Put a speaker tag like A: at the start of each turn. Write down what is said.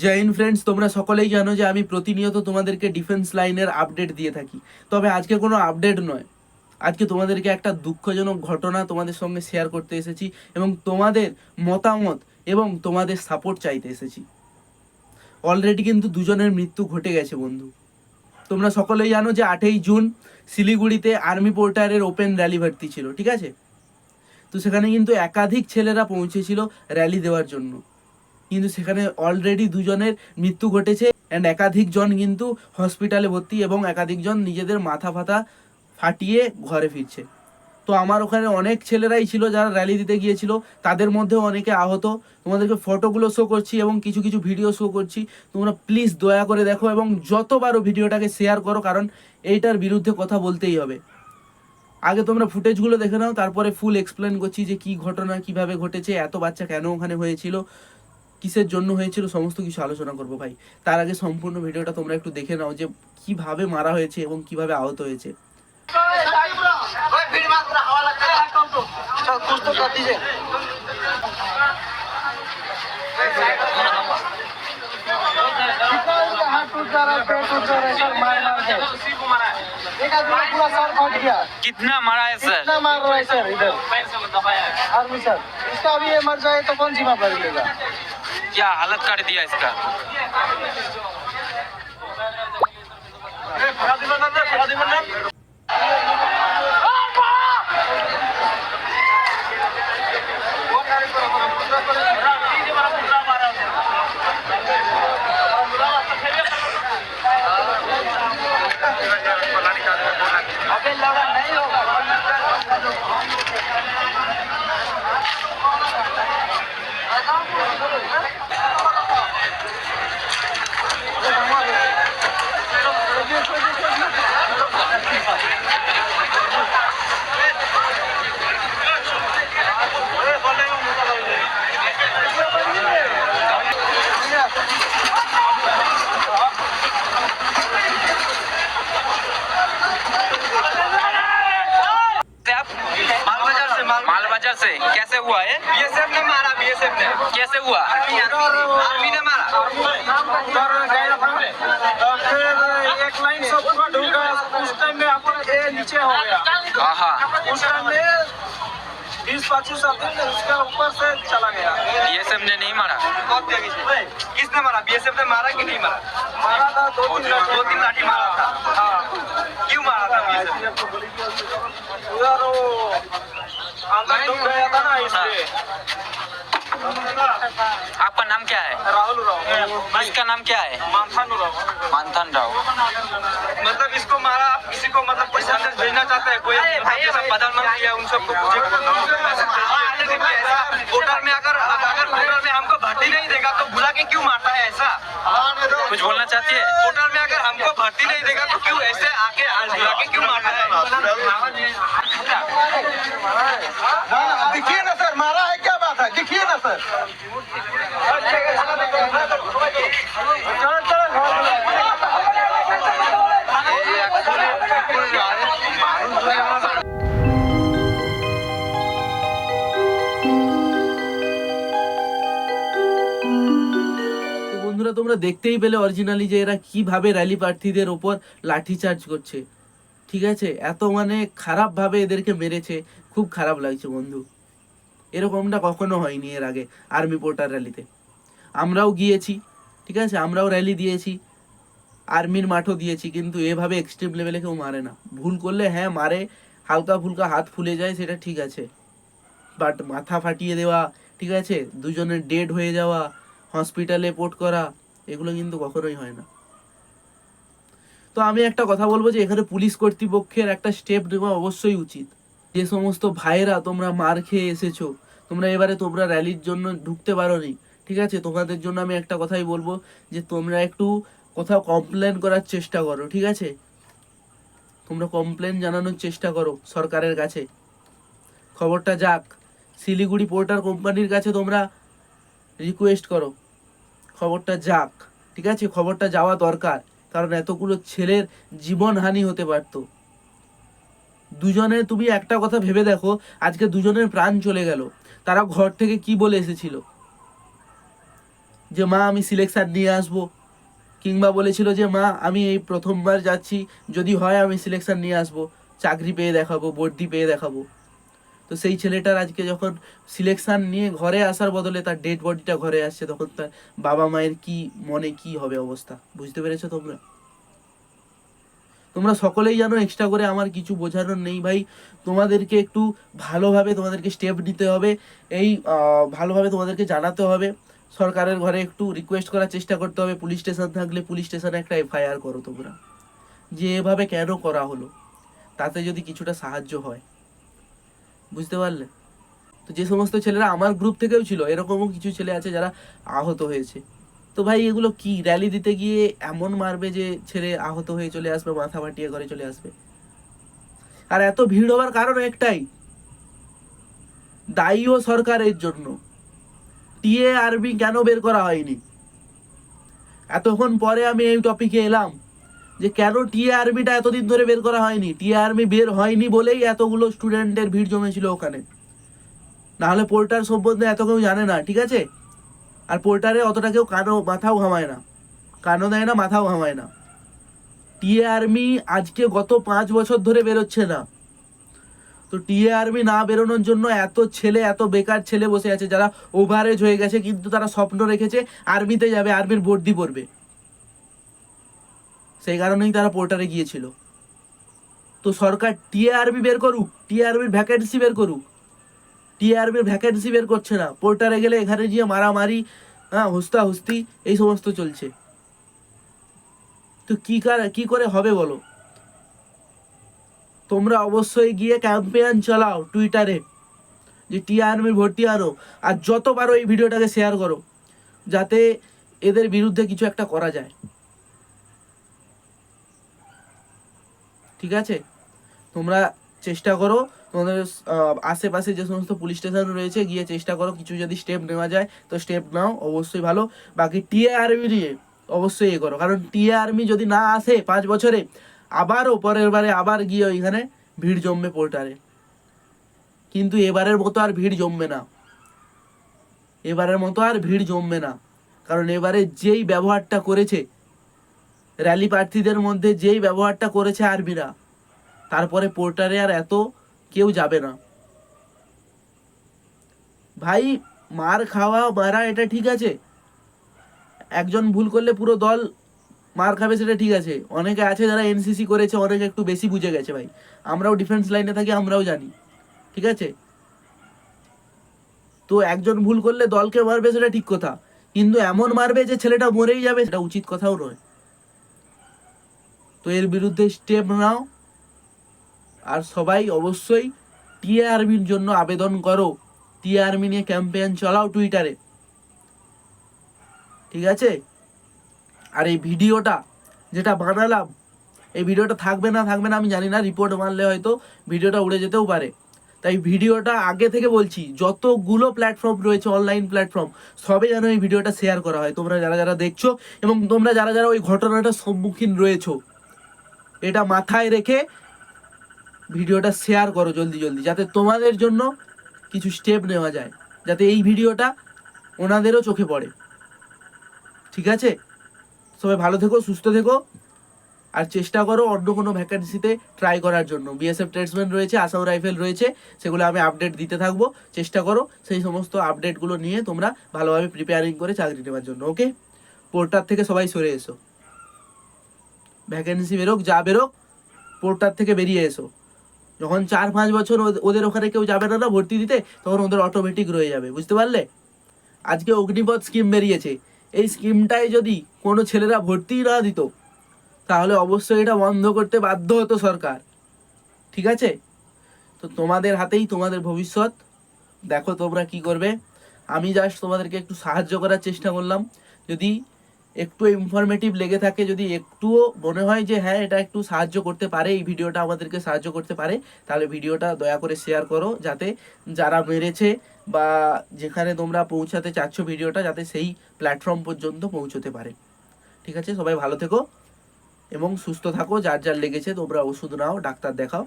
A: জয় Hind friends, তোমরা সকলেই জানো যে আমি প্রতিনিয়ত তোমাদেরকে ডিফেন্স লাইনের আপডেট দিয়ে থাকি। তবে আজকে কোনো আপডেট নয়। আজকে তোমাদেরকে একটা দুঃখজনক ঘটনা তোমাদের সঙ্গে শেয়ার করতে এসেছি এবং তোমাদের মতামত এবং তোমাদের সাপোর্ট চাইতে এসেছি। অলরেডি কিন্তু দুজনের মৃত্যু ঘটে গেছে, বন্ধু। তোমরা সকলেই জানো যে আটই জুন শিলিগুড়িতে আর্মি পোর্টারের ওপেন র্যালি ভর্তি ছিল, ঠিক আছে? তো সেখানে কিন্তু একাধিক ছেলেরা পৌঁছেছিল র্যালি দেওয়ার জন্য। কিন্তু সেখানে অলরেডি দুজনের মৃত্যু ঘটেছে অ্যান্ড একাধিক জন কিন্তু হসপিটালে ভর্তি এবং একাধিক জন নিজেদের মাথা ফাতা ফাটিয়ে ঘরে ফিরছে। তো আমার ওখানে অনেক ছেলেরাই ছিল যারা র্যালি দিতে গিয়েছিল, তাদের মধ্যেও অনেকে আহত। তোমাদেরকে ফটোগুলো শো করছি এবং কিছু কিছু ভিডিও শো করছি। তোমরা প্লিজ দয়া করে দেখো এবং যতবারও ভিডিওটাকে শেয়ার করো, কারণ এইটার বিরুদ্ধে কথা বলতেই হবে। আগে তোমরা ফুটেজগুলো দেখে নাও, তারপরে ফুল এক্সপ্লেন করছি যে কি ঘটনা, কীভাবে ঘটেছে, এত বাচ্চা কেন ওখানে হয়েছিল। কিসের জন্য হয়েছিল সমস্ত কিছু আলোচনা করবো ভাই তার আগে সম্পূর্ণ ভিডিওটা তোমরা একটু দেখে নাও যে কিভাবে মারা হয়েছে এবং কিভাবে আহত হয়েছে
B: ओए भीड़ मत पूरा हवा लगता है कम तो चल कुछ तो कर दीजिए हाथ टूट जा रहा है पैर टूट जा रहा है सर मार मार के एक आदमी का पूरा सर फट गया
C: कितना मारा है सर
B: कितना मार रहा है सर इधर आर्मी सर इसका अभी ये मर जाए तो कौन जिम्मेदारी लेगा
C: क्या हालत कर दिया इसका
B: अबे लड़ा नहीं होगा
C: से आप माल बाज़ार से माल बाज़ार से कैसे हुआ है? बीएसएफ ने मारा बीएसएफ ने। कैसे हुआ? आर्मी ने मारा।
B: एक लाइन से पूरा ढूंढ उस टाइम में ये नीचे हो गया
C: हाँ
B: उस टाइम में बीस पच्चीस उसके ऊपर से चला गया
C: बीएसएफ ने नहीं मारा। किसने मारा? बीएसएफ ने मारा कि नहीं मारा?
B: मारा था दो तीन
C: दो तीन लाठी मारा था।
B: हाँ।
C: क्यों मारा था बीएसएफ
B: अंदर डूब गया था ना इसलिए।
C: आपका नाम क्या है?
B: राहुल राव।
C: इसका नाम क्या है?
B: मानसानु राव।
C: मानथन राव।
D: मतलब इसको मारा आप किसी को मतलब कोई संदेश भेजना चाहते हैं? कोई जैसे प्रधानमंत्री है उन सबको वोटर में अगर अगर वोटर में हमको भर्ती नहीं देगा तो बुला के क्यों मारता है ऐसा?
C: कुछ बोलना चाहती है?
D: वोटर में अगर हमको भर्ती नहीं देगा तो क्यों ऐसे आके बुला के क्यों मारता है?
B: दिखिए ना सर मारा है क्या बात है दिखिए ना सर
A: তো বন্ধুরা তোমরা দেখতেই পেলে অরিজিনালি যে এরা কিভাবে র্যালি প্রার্থীদের ওপর লাঠিচার্জ করছে ঠিক আছে এত মানে খারাপভাবে এদেরকে মেরেছে খুব খারাপ লাগছে বন্ধু। এরকমটা কখনো হয়নি এর আগে আর্মি পোর্টার র্যালিতে আমরাও গিয়েছি, ঠিক আছে? আমরাও র্যালি দিয়েছি আর্মির মাঠও দিয়েছি, কিন্তু এভাবে এক্সট্রিম লেভেলে কেউ মারে না। ভুল করলে হ্যাঁ মারে, হালকা ফুলকা হাত ফুলে যায়, সেটা ঠিক আছে। বাট মাথা ফাটিয়ে দেওয়া, ঠিক আছে? দুজনের ডেড হয়ে যাওয়া হসপিটালে পোর্ট করা, এগুলো কিন্তু কখনোই হয় না। তো আমি একটা কথা বলব যে, এখানে পুলিশ কর্তৃপক্ষের একটা স্টেপ নেওয়া অবশ্যই উচিত। যে সমস্ত ভাইয়েরা তোমরা মার খেয়ে এসেছ, তোমরা এবারে তোমরা র্যালির জন্য ঢুকতে পারোনি, ঠিক আছে? তোমাদের জন্য আমি একটা কথাই বলব যে তোমরা একটু কোথাও কমপ্লেন করার চেষ্টা করো, ঠিক আছে? তোমরা কমপ্লেন জানানোর চেষ্টা করো সরকারের কাছে। খবরটা যাক, শিলিগুড়ি পোর্টার কোম্পানির কাছে তোমরা রিকোয়েস্ট করো। খবরটা যাক, ঠিক আছে? খবরটা যাওয়া দরকার, কারণ এতগুলো ছেলের জীবনহানি হতে পারত। দুজনে, তুমি একটা কথা ভেবে দেখো, আজকে দুজনের প্রাণ চলে গেল। তারা ঘর থেকে কি বলে এসেছিল? যে, মা, আমি সিলেকশন নিয়ে আসব। কিংবা বলেছিল যে, মা, আমি এই প্রথমবার যাচ্ছি, যদি হয় আমি সিলেকশন নিয়ে আসব। চাকরি পেয়ে দেখাবো বর্দি পেয়ে দেখাবো। তো সেই ছেলেটার আজকে যখন সিলেকশন নিয়ে ঘরে আসার বদলে তার ডেড বডিটা ঘরে আসছে, তখন তার বাবা মায়ের কি মনে কি হবে অবস্থা? বুঝতে পেরেছ তোমরা? তোমরা সকলেই জানো এক্সট্রা করে আমার কিছু বোঝানোর নেই ভাই। তোমাদেরকে একটু ভালোভাবে তোমাদেরকে স্টেপ নিতে হবে, এই ভালোভাবে তোমাদেরকে জানাতে হবে। সরকারের ঘরে একটু রিকোয়েস্ট করার চেষ্টা করতে হবে, পুলিশ স্টেশন থাকলে পুলিশ স্টেশনে একটা এফআইআর করো তোমরা। যে এভাবে কেন করা হলো? তাতে যদি কিছুটা সাহায্য হয়। বুঝতে পারলে? তো যে সমস্ত ছেলেরা আমার গ্রুপ থেকেও ছিল, এরকমও কিছু ছেলে আছে যারা আহত হয়েছে। তো ভাই, এগুলো কি? র্যালি দিতে গিয়ে এমন মারবে যে ছেলে আহত হয়ে চলে আসবে, মাথা ফাটিয়ে ঘরে চলে আসবে? আর এত ভিড় হওয়ার কারণ একটাই, দায়ীও সরকারের জন্য। টিএ আরবি কেন বের করা হয়নি? এতক্ষণ পরে আমি এই টপিকে এলাম যে কেন টিএ আরবিটা এতদিন ধরে বের করা হয়নি? টিএ আর্মি বের হয়নি বলেই এতগুলো স্টুডেন্টের ভিড় জমেছিল ওখানে। নাহলে পোর্টার সম্বন্ধে এত কেউ জানে না, ঠিক আছে? আর পোর্টারে অতটা কেউ কানও মাথাও ঘামায় না। কানও দেয় না, মাথাও ঘামায় না। টিএ আর্মি আজকে গত পাঁচ বছর ধরে বেরোচ্ছে না। তো টিএ আর্মি না বেরোনোর জন্য এত ছেলে, এত বেকার ছেলে বসে আছে যারা ওভারেজ হয়ে গেছে, কিন্তু তারা স্বপ্ন রেখেছে আর্মিতে যাবে, আর্মির বর্দি পড়বে। সেই কারণেই তারা পোর্টারে গিয়েছিল। তো সরকার টিএ আর্মি বের করুক টিএ আর্মির ভ্যাকেন্সি বের করুক টিএ আর্মির ভ্যাকেন্সি বের করছে না। পোর্টারে গেলে এখানে গিয়ে মারামারি হ্যাঁ হুস্তা হুস্তি, এই সমস্ত চলছে। তো কি কার, কি করে হবে বলো? তোমরা অবশ্যই গিয়ে ক্যাম্পেইন চালাও টুইটারে যে টিএ আর্মির ভর্তি আনো আর। যত পারো এই ভিডিওটাকে শেয়ার করো, যাতে এদের বিরুদ্ধে কিছু একটা করা যায়। ঠিক আছে? তোমরা চেষ্টা করো। তোমাদের আশেপাশে যে সমস্ত পুলিশ স্টেশন রয়েছে, গিয়ে চেষ্টা করো কিছু যদি স্টেপ নেওয়া যায়, তো স্টেপ নাও, অবশ্যই ভালো। বাকি টিএ আর্মি নিয়ে অবশ্যই এ করো। কারণ টিএ আর্মি যদি না আসে পাঁচ বছরে, আবারও পরের বারে আবার গিয়ে ওইখানে ভিড় জমবে পোর্টারে কিন্তু এবারের মতো আর ভিড় জমবে না। এবারের মতো আর ভিড় জমবে না। কারণ এবারে যেই ব্যবহারটা করেছে র্যালি প্রার্থীদের মধ্যে যেই ব্যবহারটা করেছে আর্মিরা তারপরে পোর্টারে আর এত কেউ যাবে না। ভাই, মার খাওয়া মারা, এটা ঠিক আছে? একজন ভুল করলে পুরো দল মার খাবে, সেটা ঠিক আছে। অনেকে আছে যারা এনসিসি করেছে, অনেকে একটু বেশি বুঝে গেছে ভাই। আমরাও ডিফেন্স লাইনে থাকি, আমরাও জানি। ঠিক আছে? তো একজন ভুল করলে দলকে মারবে, সেটা ঠিক কথা। কিন্তু এমন মারবে যে ছেলেটা মরেই যাবে, সেটা উচিত কথাও নয়। তো এর বিরুদ্ধে স্টেপ নাও। আর সবাই অবশ্যই টিএ আর্মির জন্য আবেদন করো। টিএ আর্মি নিয়ে ক্যাম্পেইন চালাও টুইটারে ঠিক আছে? আর এই ভিডিওটা যেটা বানালাম, এই ভিডিওটা থাকবে না থাকবে না, আমি জানি না রিপোর্ট মারলে হয়তো ভিডিওটা উড়ে যেতেও পারে। তাই ভিডিওটা আগে থেকে বলছি, যতগুলো প্ল্যাটফর্ম রয়েছে অনলাইন প্ল্যাটফর্ম সবে যেন এই ভিডিওটা শেয়ার করা হয়। তোমরা যারা যারা দেখছ এবং তোমরা যারা যারা ওই ঘটনাটার সম্মুখীন রয়েছো, এটা মাথায় রেখে ভিডিওটা শেয়ার করো জলদি জলদি, যাতে তোমাদের জন্য কিছু স্টেপ নেওয়া যায়, যাতে এই ভিডিওটা ওনাদেরও চোখে পড়ে। ঠিক আছে? সবাই ভালো থেকো, সুস্থ থেকো। আর চেষ্টা করো অন্য কোনো ভ্যাকেন্সিতে ট্রাই করার জন্য। বিএসএফ ট্রেডসম্যান রয়েছে, আসাম রাইফেল রয়েছে, সেগুলো আমি আপডেট দিতে থাকব। চেষ্টা করো সেই সমস্ত আপডেটগুলো নিয়ে তোমরা ভালোভাবে প্রিপেয়ারিং করে চাকরি নেওয়ার জন্য ওকে পোর্টার থেকে সবাই সরে এসো। ভ্যাকেন্সি বেরোক, যা বেরোক পোর্টার থেকে বেরিয়ে এসো। যখন চার পাঁচ বছর ওদের- ওখানে কেউ যাবে না না, ভর্তি দিতে, তখন ওদের অটোমেটিক রয়ে যাবে, বুঝতে পারলে? আজকে অগ্নিপথ স্কিম বেরিয়েছে। এই স্কিমটায় যদি কোনো ছেলেরা ভর্তি না দিত, তাহলে অবশ্যই এটা বন্ধ করতে বাধ্য হতো সরকার। ঠিক আছে? তো তোমাদের হাতেই তোমাদের ভবিষ্যৎ। দেখো তোমরা কি করবে। আমি জাস্ট তোমাদেরকে একটু সাহায্য করার চেষ্টা করলাম। যদি একটু ইনফরমেটিভ লেগে থাকে, যদি একটুও মনে হয় যে হ্যাঁ এটা একটু সাহায্য করতে পারে, এই ভিডিওটা আমাদেরকে সাহায্য করতে পারে, তাহলে ভিডিওটা দয়া করে শেয়ার করো, যাতে যারা মেরেছে বা যেখানে তোমরা পৌঁছাতে চাচ্ছ ভিডিওটা, যাতে সেই প্ল্যাটফর্ম পর্যন্ত পৌঁছতে পারে। ঠিক আছে? সবাই ভালো থেকো এবং সুস্থ থাকো। যার যার লেগেছে, তোমরা ওষুধ নাও, ডাক্তার দেখাও।